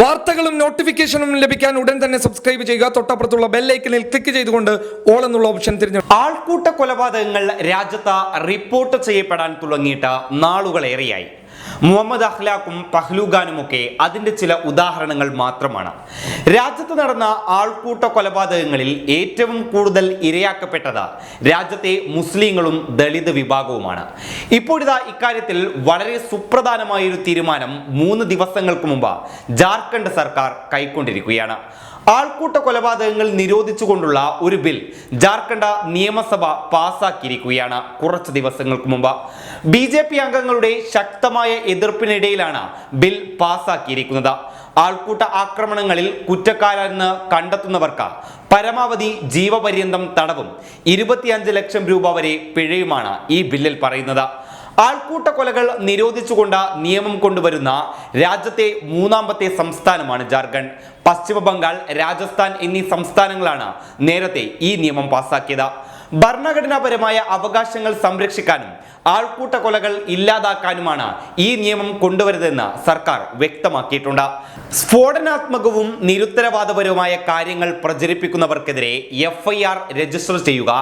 വാർത്തകളും നോട്ടിഫിക്കേഷനും ലഭിക്കാൻ ഉടൻ തന്നെ സബ്സ്ക്രൈബ് ചെയ്യുക. തൊട്ടപ്പുറത്തുള്ള ബെല്ലൈക്കനിൽ ക്ലിക്ക് ചെയ്തുകൊണ്ട് ഓൾ എന്നുള്ള ഓപ്ഷൻ തിരഞ്ഞെടുക്കുക. ആൾക്കൂട്ട കൊലപാതകങ്ങൾ രാജ്യത്ത് റിപ്പോർട്ട് ചെയ്യപ്പെടാൻ തുടങ്ങിയിട്ട് നാളുകളേറെയായി. മുഹമ്മദ് അഖ്ലാഖും പഹ്ലുഖാനുമൊക്കെ അതിന്റെ ചില ഉദാഹരണങ്ങൾ മാത്രമാണ്. രാജ്യത്ത് നടന്ന ആൾക്കൂട്ട കൊലപാതകങ്ങളിൽ ഏറ്റവും കൂടുതൽ ഇരയാക്കപ്പെട്ടത് രാജ്യത്തെ മുസ്ലിങ്ങളും ദളിത് വിഭാഗവുമാണ്. ഇപ്പോഴിതാ ഇക്കാര്യത്തിൽ വളരെ സുപ്രധാനമായൊരു തീരുമാനം മൂന്ന് ദിവസങ്ങൾക്ക് മുമ്പ് ജാർഖണ്ഡ് സർക്കാർ കൈക്കൊണ്ടിരിക്കുകയാണ്. ആൾക്കൂട്ട കൊലപാതകങ്ങൾ നിരോധിച്ചുകൊണ്ടുള്ള ഒരു ബിൽ ജാർഖണ്ഡ നിയമസഭ പാസാക്കിയിരിക്കുകയാണ് കുറച്ച് ദിവസങ്ങൾക്ക് മുമ്പ്. ബി ജെ പി അംഗങ്ങളുടെ ശക്തമായ എതിർപ്പിനിടയിലാണ് ബിൽ പാസാക്കിയിരിക്കുന്നത്. ആൾക്കൂട്ട ആക്രമണങ്ങളിൽ കുറ്റക്കാരെന്ന് കണ്ടെത്തുന്നവർക്ക് പരമാവധി ജീവപര്യന്തം തടവും ഇരുപത്തിയഞ്ച് ലക്ഷം രൂപ വരെ പിഴയുമാണ് ഈ ബില്ലിൽ പറയുന്നത്. ആൾക്കൂട്ട കൊലകൾ നിരോധിച്ചുകൊണ്ട് നിയമം കൊണ്ടുവരുന്ന രാജ്യത്തെ മൂന്നാമത്തെ സംസ്ഥാനമാണ് ജാർഖണ്ഡ്. പശ്ചിമ ബംഗാൾ രാജസ്ഥാൻ എന്നീ സംസ്ഥാനങ്ങളാണ് നേരത്തെ ഈ നിയമം പാസാക്കിയത്. ഭരണഘടനാപരമായ അവകാശങ്ങൾ സംരക്ഷിക്കാനും ആൾക്കൂട്ട കൊലകൾ ഇല്ലാതാക്കാനുമാണ് ഈ നിയമം കൊണ്ടുവരുന്നതെന്ന് സർക്കാർ വ്യക്തമാക്കിയിട്ടുണ്ട്. സ്ഫോടനാത്മകവും നിരുത്തരവാദപരവുമായ കാര്യങ്ങൾ പ്രചരിപ്പിക്കുന്നവർക്കെതിരെ എഫ് രജിസ്റ്റർ ചെയ്യുക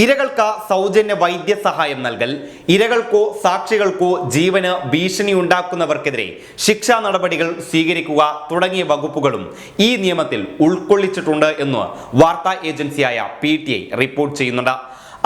ഇരകൾക്ക് സൗജന്യ വൈദ്യസഹായം നൽകൽ ഇരകൾക്കോ സാക്ഷികൾക്കോ ജീവന് ഭീഷണി ഉണ്ടാക്കുന്നവർക്കെതിരെ ശിക്ഷാ നടപടികൾ സ്വീകരിക്കുക തുടങ്ങിയ വകുപ്പുകളും ഈ നിയമത്തിൽ ഉൾക്കൊള്ളിച്ചിട്ടുണ്ട് എന്ന് വാർത്താ ഏജൻസിയായ പി റിപ്പോർട്ട് ചെയ്യുന്നുണ്ട്.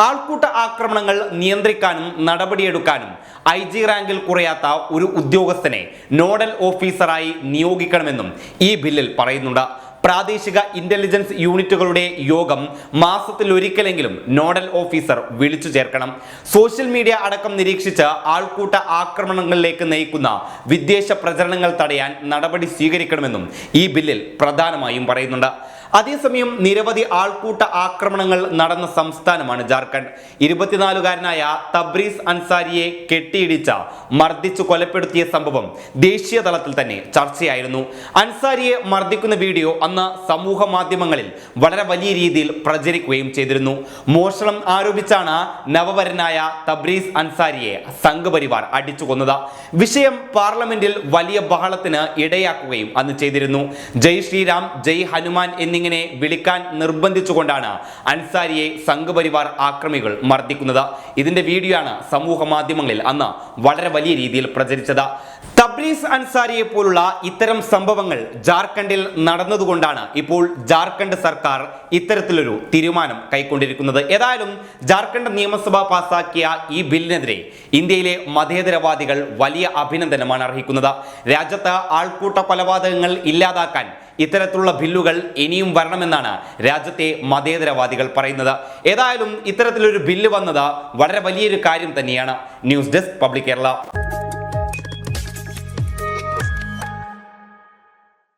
ആൾക്കൂട്ട ആക്രമണങ്ങൾ നിയന്ത്രിക്കാനും നടപടിയെടുക്കാനും ഐ ജി റാങ്കിൽ കുറയാത്ത ഒരു ഉദ്യോഗസ്ഥനെ നോഡൽ ഓഫീസറായി നിയോഗിക്കണമെന്നും ഈ ബില്ലിൽ പറയുന്നുണ്ട്. പ്രാദേശിക ഇന്റലിജൻസ് യൂണിറ്റുകളുടെ യോഗം മാസത്തിൽ ഒരിക്കലെങ്കിലും നോഡൽ ഓഫീസർ വിളിച്ചു ചേർക്കണം. സോഷ്യൽ മീഡിയ അടക്കം നിരീക്ഷിച്ച് ആൾക്കൂട്ട ആക്രമണങ്ങളിലേക്ക് നയിക്കുന്ന വിദ്വേഷ പ്രചരണങ്ങൾ തടയാൻ നടപടി സ്വീകരിക്കണമെന്നും ഈ ബില്ലിൽ പ്രധാനമായും പറയുന്നുണ്ട്. അതേസമയം നിരവധി ആൾക്കൂട്ട ആക്രമണങ്ങൾ നടന്ന സംസ്ഥാനമാണ് ജാർഖണ്ഡ്. ഇരുപത്തിനാലുകാരനായ തബ്രീസ് അൻസാരിയെ കെട്ടിയിടിച്ച മർദ്ദിച്ചു കൊലപ്പെടുത്തിയ സംഭവം ദേശീയ തലത്തിൽ തന്നെ ചർച്ചയായിരുന്നു. അൻസാരിയെ മർദ്ദിക്കുന്ന വീഡിയോ അന്ന് സമൂഹ മാധ്യമങ്ങളിൽ വളരെ വലിയ രീതിയിൽ പ്രചരിക്കുകയും ചെയ്തിരുന്നു. മോഷണം ആരോപിച്ചാണ് നവവരനായ തബ്രീസ് അൻസാരിയെ സംഘപരിവാർ അടിച്ചു കൊന്നത് വിഷയം പാർലമെന്റിൽ വലിയ ബഹളത്തിന് ഇടയാക്കുകയും അന്ന് ചെയ്തിരുന്നു. ജയ് ശ്രീറാം ജയ് ഹനുമാൻ എന്നിങ്ങനെ വിളിക്കാൻ നിർബന്ധിച്ചുകൊണ്ടാണ് അൻസാരിയെ സംഘപരിവാർ ആക്രമികൾ മർദ്ദിക്കുന്നത്. ഇതിന്റെ വീഡിയോ ആണ് സമൂഹ മാധ്യമങ്ങളിൽ അന്ന് വളരെ വലിയ രീതിയിൽ പ്രചരിച്ചത്. തബ്രീസ് അൻസാരിയെ പോലുള്ള ഇത്തരം സംഭവങ്ങൾ ജാർഖണ്ഡിൽ നടന്നതുകൊണ്ടാണ് ഇപ്പോൾ ജാർഖണ്ഡ് സർക്കാർ ഇത്തരത്തിലൊരു തീരുമാനം കൈക്കൊണ്ടിരിക്കുന്നത്. ഏതായാലും ജാർഖണ്ഡ് നിയമസഭ പാസാക്കിയ ഈ ബില്ലിനെതിരെ ഇന്ത്യയിലെ മതേതരവാദികൾ വലിയ അഭിനന്ദനമാണ് അർഹിക്കുന്നത്. രാജ്യത്ത് ആൾക്കൂട്ട കൊലപാതകങ്ങൾ ഇല്ലാതാക്കാൻ ഇത്തരത്തിലുള്ള ബില്ലുകൾ ഇനിയും വരണമെന്നാണ് രാജ്യത്തെ മതേതരവാദികൾ പറയുന്നത്. ഏതായാലും ഇത്തരത്തിലൊരു ബില്ല് വന്നത് വളരെ വലിയൊരു കാര്യം തന്നെയാണ്. News desk public Kerala.